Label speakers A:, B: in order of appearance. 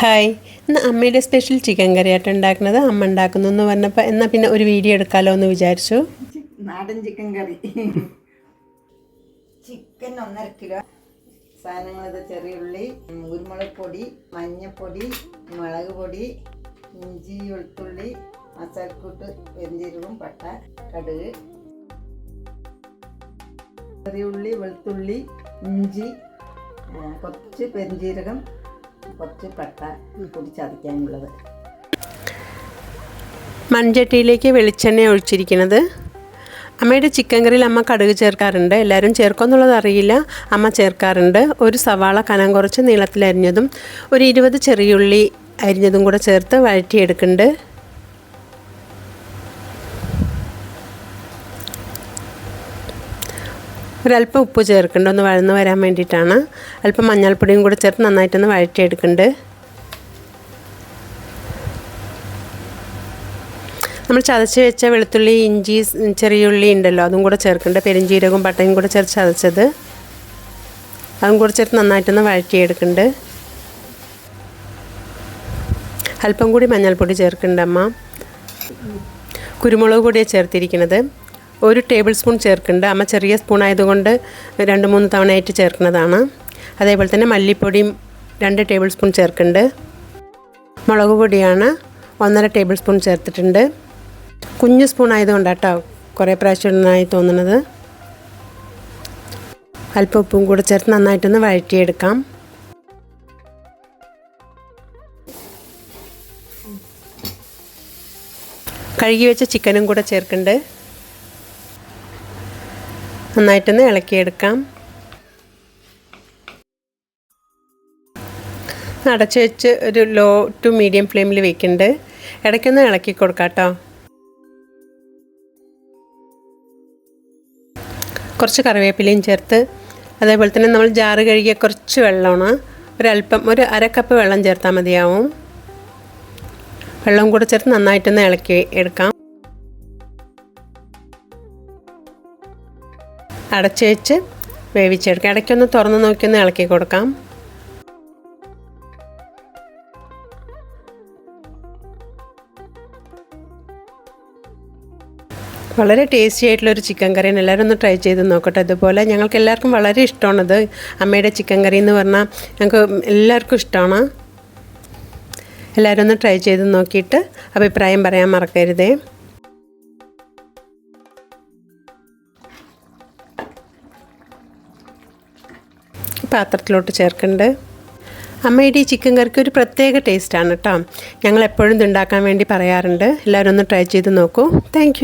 A: Hi. ഇന്ന് അമ്മയുടെ special chicken കറിയായിട്ട് ഉണ്ടാക്കുന്നത് അമ്മ ഉണ്ടാക്കുന്നു എന്ന് പറഞ്ഞപ്പോൾ എന്നാൽ പിന്നെ ഒരു വീഡിയോ എടുക്കാമല്ലോ എന്ന് വിചാരിച്ചു.
B: നാടൻ ചിക്കൻ കറി ചിക്കൻ ഒന്നര കിലോ സാധനങ്ങൾ ചെറിയ ചെറിയുള്ളി കുരുമുളക് പൊടി മഞ്ഞൾപ്പൊടി മുളക് പൊടി ഇഞ്ചി വെളുത്തുള്ളി മസാലക്കൂട്ട് പെരിഞ്ചീരകം പട്ട കടുക്. ചെറിയുള്ളി വെളുത്തുള്ളി ഇഞ്ചി കുറച്ച് പെരിഞ്ചീരകം കുറച്ച് പട്ട പൊടി ചതയ്ക്കാനുള്ളത്
A: മൺചട്ടിയിലേക്ക് വെളിച്ചെണ്ണ ഒഴിച്ചിരിക്കുന്നത്. അമ്മയുടെ ചിക്കൻ കറിയിൽ അമ്മ കടുക് ചേർക്കാറുണ്ട്. എല്ലാവരും ചേർക്കുമെന്നുള്ളത് അറിയില്ല. അമ്മ ചേർക്കാറുണ്ട്. ഒരു സവാള കനം കുറച്ച് നീളത്തിലരിഞ്ഞതും ഒരു ഇരുപത് ചെറിയുള്ളി അരിഞ്ഞതും കൂടെ ചേർത്ത് വഴറ്റിയെടുക്കുന്നുണ്ട്. ഒരല്പം ഉപ്പ് ചേർക്കേണ്ട. ഒന്ന് വഴന്ന് വരാൻ വേണ്ടിയിട്ടാണ്. അല്പം മഞ്ഞൾപ്പൊടിയും കൂടെ ചേർത്ത് നന്നായിട്ടൊന്ന് വഴറ്റിയെടുക്കുന്നുണ്ട് നമ്മൾ ചതച്ച് വെച്ച വെളുത്തുള്ളി ഇഞ്ചി ചെറിയ ചെറിയുള്ളി ഉണ്ടല്ലോ അതും കൂടെ ചേർക്കേണ്ട. പെരിഞ്ചീരകവും പട്ടയും കൂടെ ചേർത്ത് ചതച്ചത്. അതും കൂടെ ചേർത്ത് നന്നായിട്ടൊന്ന് വഴറ്റിയെടുക്കുന്നുണ്ട് അല്പം കൂടി മഞ്ഞൾപ്പൊടി ചേർക്കുന്നുണ്ട് അമ്മ കുരുമുളക് പൊടിയാണ് ചേർത്തിരിക്കുന്നത് ഒരു ടേബിൾ സ്പൂൺ ചേർക്കുന്നുണ്ട്. അമ്മ ചെറിയ സ്പൂൺ ആയതുകൊണ്ട് രണ്ട് മൂന്ന് തവണയായിട്ട് ചേർക്കുന്നതാണ്. അതേപോലെ തന്നെ മല്ലിപ്പൊടിയും രണ്ട് ടേബിൾ സ്പൂൺ ചേർക്കുന്നുണ്ട്. മുളക് പൊടിയാണ് ഒന്നര ടേബിൾ സ്പൂൺ ചേർത്തിട്ടുണ്ട്. കുഞ്ഞു സ്പൂൺ ആയതുകൊണ്ടാട്ടോ കുറേ പ്രാവശ്യം തോന്നുന്നത്. അല്പം ഉപ്പും കൂടെ ചേർത്ത് നന്നായിട്ടൊന്ന് വഴറ്റിയെടുക്കാം. കഴുകി വെച്ച ചിക്കനും കൂടെ ചേർക്കുന്നുണ്ട്. നന്നായിട്ടൊന്ന് ഇളക്കിയെടുക്കാം. അടച്ചു വെച്ച് ഒരു ലോ ടു മീഡിയം ഫ്ലെയിമിൽ വെക്കുന്നുണ്ട് ഇടയ്ക്കൊന്ന് ഇളക്കി കൊടുക്കാം കേട്ടോ കുറച്ച് കറിവേപ്പിലയും ചേർത്ത് അതേപോലെ തന്നെ നമ്മൾ ജാറ് കഴുകിയ കുറച്ച് വെള്ളമാണ്. ഒരല്പം ഒരു അര കപ്പ് വെള്ളം ചേർത്താൽ മതിയാവും. വെള്ളം കൂടെ ചേർത്ത് നന്നായിട്ടൊന്ന് ഇളക്കി എടുക്കാം. അടച്ച് വെച്ച് വേവിച്ചെടുക്കാം. ഇടയ്ക്കൊന്ന് തുറന്ന് നോക്കിയൊന്ന് ഇളക്കി കൊടുക്കാം. വളരെ ടേസ്റ്റി ആയിട്ടുള്ള ഒരു ചിക്കൻ കറിയാണ്. എല്ലാവരും ഒന്ന് ട്രൈ ചെയ്ത് നോക്കട്ടെ. അതുപോലെ ഞങ്ങൾക്ക് എല്ലാവർക്കും വളരെ ഇഷ്ടമാണത്. അമ്മയുടെ ചിക്കൻ കറി എന്ന് പറഞ്ഞാൽ ഞങ്ങൾക്ക് എല്ലാവർക്കും ഇഷ്ടമാണ്. എല്ലാവരും ഒന്ന് ട്രൈ ചെയ്ത് നോക്കിയിട്ട് അഭിപ്രായം പറയാൻ മറക്കരുതേ. പാത്രത്തിലോട്ട് ചേർക്കുന്നുണ്ട് അമ്മയുടെ ഈ ചിക്കൻ കറിക്ക് ഒരു പ്രത്യേക ടേസ്റ്റാണ് കേട്ടോ ഞങ്ങൾ എപ്പോഴും ഇത് ഉണ്ടാക്കാൻ വേണ്ടി പറയാറുണ്ട്. എല്ലാവരും ഒന്ന് ട്രൈ ചെയ്ത് നോക്കൂ. താങ്ക്